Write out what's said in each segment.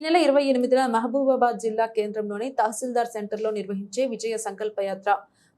నెల ఇరవై ఎనిమిదిన మహబూబాబాద్ జిల్లా కేంద్రంలోని తహసీల్దార్ సెంటర్లో నిర్వహించే విజయ సంకల్ప యాత్ర.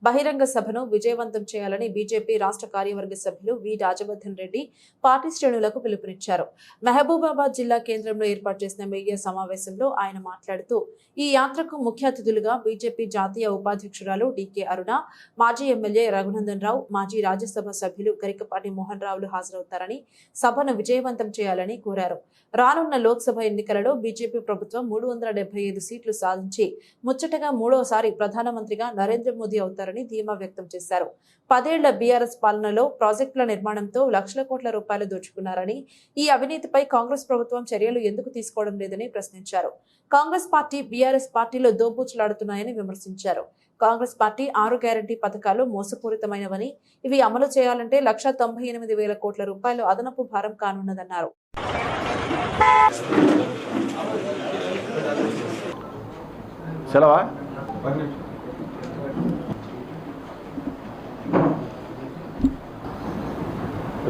బహిరంగ సభను విజయవంతం చేయాలని బీజేపీ రాష్ట్ర కార్యవర్గ సభ్యులు వి రాజవర్ధన్ రెడ్డి పార్టీ శ్రేణులకు పిలుపునిచ్చారు. మహబూబాబాద్ జిల్లా కేంద్రంలో ఏర్పాటు చేసిన మీడియా సమావేశంలో ఆయన మాట్లాడుతూ ఈ యాత్రకు ముఖ్య అతిథులుగా బీజేపీ జాతీయ ఉపాధ్యక్షురాలు డికే అరుణ మాజీ ఎమ్మెల్యే రఘునందన్ రావు మాజీ రాజ్యసభ సభ్యులు గరికపాటి మోహన్ రావులు హాజరవుతారని సభను విజయవంతం చేయాలని కోరారు. రానున్న లోక్సభ ఎన్నికలలో బీజేపీ ప్రభుత్వం మూడు వందల ఐదు సీట్లు సాధించి ముచ్చటగా మూడోసారి ప్రధానమంత్రిగా నరేంద్ర మోదీ అవుతారని ధీమా వ్యక్తం చేశారు. పదేళ్ళ బీఆర్ఎస్ పాలనలో ప్రాజెక్టుల నిర్మాణంతో లక్షల కోట్ల రూపాయలు దోచుకున్నారని ఈ అవినీతిపై కాంగ్రెస్ ప్రభుత్వం చర్యలు ఎందుకు తీసుకోవడం లేదని ప్రశ్నించారు. కాంగ్రెస్ పార్టీ బీఆర్ఎస్ పార్టీలో దోబూచులాడుతున్నాయని విమర్శించారు. కాంగ్రెస్ పార్టీ ఆరు గ్యారంటీ పథకాలు మోసపూరితమైనవని ఇవి అమలు చేయాలంటే లక్ష తొంభై ఎనిమిది వేల కోట్ల రూపాయలు అదనపు భారం కానున్నదన్నారు. సెలవా?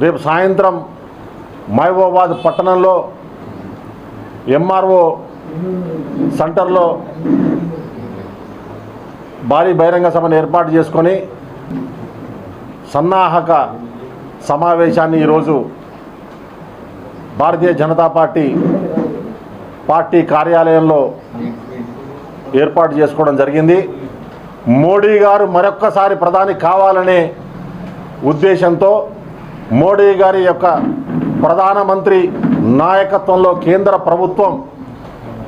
రేపు సాయంత్రం మహబూబాబాద్ పట్టణంలో ఎంఆర్ఓ సెంటర్లో భారీ బహిరంగ సభను ఏర్పాటు చేసుకొని సన్నాహక సమావేశాన్ని ఈరోజు భారతీయ జనతా పార్టీ పార్టీ కార్యాలయంలో ఏర్పాటు చేసుకోవడం జరిగింది. మోడీ గారు మరొక్కసారి ప్రధాని కావాలనే ఉద్దేశంతో మోడీ గారి యొక్క ప్రధానమంత్రి నాయకత్వంలో కేంద్ర ప్రభుత్వం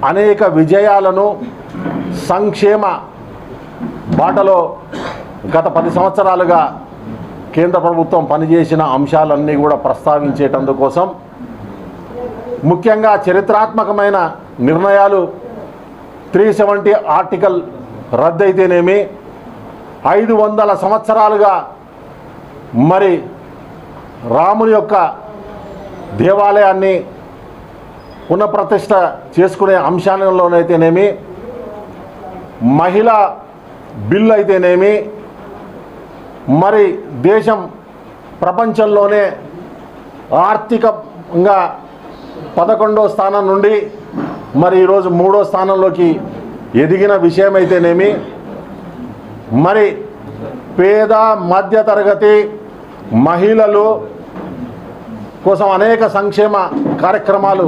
అనేక విజయాలను సంక్షేమ బాటలో గత పది సంవత్సరాలుగా కేంద్ర ప్రభుత్వం పనిచేసిన అంశాలన్నీ కూడా ప్రస్తావించేటందుకోసం ముఖ్యంగా చరిత్రాత్మకమైన నిర్ణయాలు త్రీ సెవెంటీ ఆర్టికల్ రద్దయితేనేమి ఐదు వందల సంవత్సరాలుగా మరి రాముని యొక్క దేవాలయాన్ని పునఃప్రతిష్ట చేసుకునే అంశాలలోనైతేనేమి మహిళ బిల్ అయితేనేమి మరి దేశం ప్రపంచంలోనే ఆర్థికంగా పదకొండో స్థానం నుండి మరి ఈరోజు మూడో స్థానంలోకి ఎదిగిన విషయం అయితేనేమి మరి పేద మధ్యతరగతి మహిళలు కోసం అనేక సంక్షేమ కార్యక్రమాలు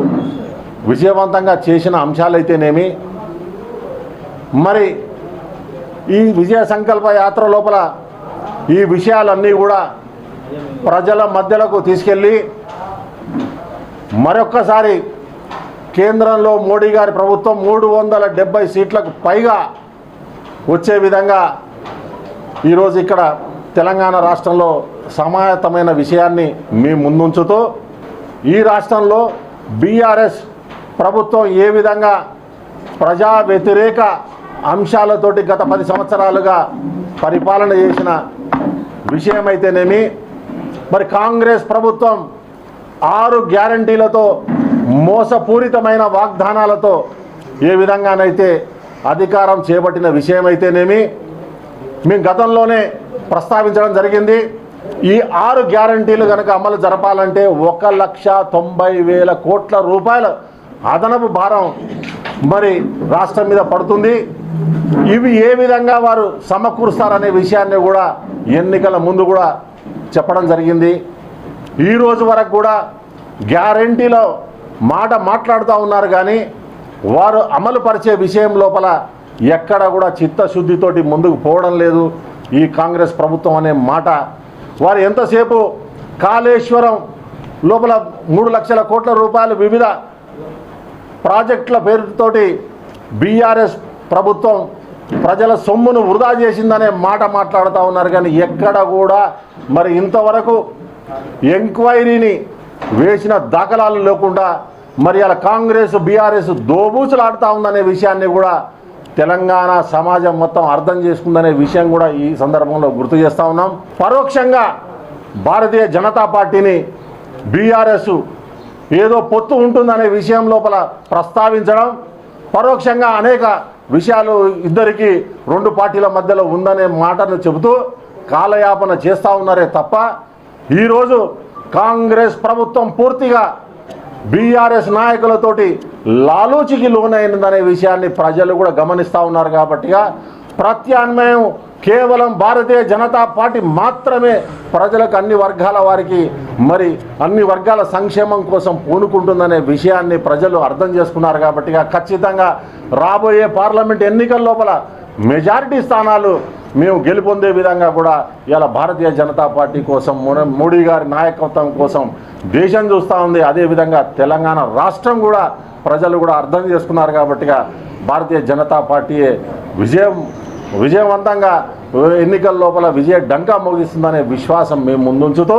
విజయవంతంగా చేసిన అంశాలైతేనేమి మరి ఈ విజయ సంకల్ప యాత్ర లోపల ఈ విషయాలన్నీ కూడా ప్రజల మధ్యలకు తీసుకెళ్ళి మరొక్కసారి కేంద్రంలో మోడీ గారి ప్రభుత్వం మూడు వందల డెబ్బై సీట్లకు పైగా వచ్చే విధంగా ఈరోజు ఇక్కడ తెలంగాణ రాష్ట్రంలో సమాయత్తమైన విషయాన్ని మీ ముందుంచుతూ ఈ రాష్ట్రంలో బీఆర్ఎస్ ప్రభుత్వం ఏ విధంగా ప్రజా వ్యతిరేక అంశాలతోటి గత పది సంవత్సరాలుగా పరిపాలన చేసిన విషయమైతేనేమి మరి కాంగ్రెస్ ప్రభుత్వం ఆరు గ్యారంటీలతో మోసపూరితమైన వాగ్దానాలతో ఏ విధంగానైతే అధికారం చేపట్టిన విషయమైతేనేమి మేము గతంలోనే ప్రస్తావించడం జరిగింది. ఈ ఆరు గ్యారంటీలు కనుక అమలు జరపాలంటే ఒక లక్ష తొంభై వేల కోట్ల రూపాయల అదనపు భారం మరి రాష్ట్రం మీద పడుతుంది. ఇవి ఏ విధంగా వారు సమకూరుస్తారనే విషయాన్ని కూడా ఎన్నికల ముందు కూడా చెప్పడం జరిగింది. ఈ రోజు వరకు కూడా గ్యారంటీలో మాట మాట్లాడుతూ ఉన్నారు కానీ వారు అమలు పరిచే విషయం లోపల ఎక్కడ కూడా చిత్తశుద్ధితోటి ముందుకు పోవడం లేదు. ఈ కాంగ్రెస్ ప్రభుత్వం అనే మాట వారు ఎంతసేపు కాళేశ్వరం లోపల మూడు లక్షల కోట్ల రూపాయలు వివిధ ప్రాజెక్టుల పేరుతోటి బీఆర్ఎస్ ప్రభుత్వం ప్రజల సొమ్మును వృధా చేసిందనే మాట మాట్లాడుతూ ఉన్నారు. కానీ ఎక్కడ కూడా మరి ఇంతవరకు ఎంక్వైరీని వేసిన దాఖలాలు లేకుండా మరి అలా కాంగ్రెస్ బీఆర్ఎస్ దోబూచులాడుతూ ఉందనే విషయాన్ని కూడా తెలంగాణ సమాజం మొత్తం అర్థం చేసుకుందనే విషయం కూడా ఈ సందర్భంలో గుర్తు చేస్తూ ఉన్నాం. పరోక్షంగా భారతీయ జనతా పార్టీని బీఆర్ఎస్ ఏదో పొత్తు ఉంటుందనే విషయం లోపల ప్రస్తావించడం పరోక్షంగా అనేక విషయాలు ఇద్దరికి రెండు పార్టీల మధ్యలో ఉందనే మాటను చెబుతూ కాలయాపన చేస్తూ ఉన్నారే తప్ప ఈరోజు కాంగ్రెస్ ప్రభుత్వం పూర్తిగా బీఆర్ఎస్ నాయకులతోటి లాలూచికి లోనైందనే విషయాన్ని ప్రజలు కూడా గమనిస్తూ ఉన్నారు కాబట్టిగా ప్రత్యామ్నాయం కేవలం భారతీయ జనతా పార్టీ మాత్రమే ప్రజలకు అన్ని వర్గాల వారికి మరి అన్ని వర్గాల సంక్షేమం కోసం పూనుకుంటుందనే విషయాన్ని ప్రజలు అర్థం చేసుకున్నారు కాబట్టిగా ఖచ్చితంగా రాబోయే పార్లమెంట్ ఎన్నికల లోపల మెజారిటీ స్థానాలు మేము గెలుపొందే విధంగా కూడా ఇలా భారతీయ జనతా పార్టీ కోసం మోడీ గారి నాయకత్వం కోసం దేశం చూస్తూ ఉంది. అదేవిధంగా తెలంగాణ రాష్ట్రం కూడా ప్రజలు కూడా అర్థం చేసుకున్నారు కాబట్టిగా భారతీయ జనతా పార్టీయే విజయం విజయవంతంగా ఎన్నికల లోపల విజయ డంకా మోగిస్తుందనే విశ్వాసం మేము ముందుంచుతూ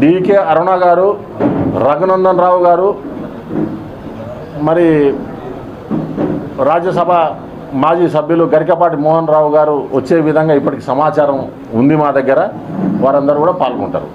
డికే అరుణ గారు రఘునందన్ రావు గారు మరి రాజ్యసభ మాజీ సభ్యులు గరికపాటి మోహన్ రావు గారు వచ్చే విధంగా ఇప్పటికి సమాచారం ఉంది మా దగ్గర. వారందరూ కూడా పాల్గొంటారు.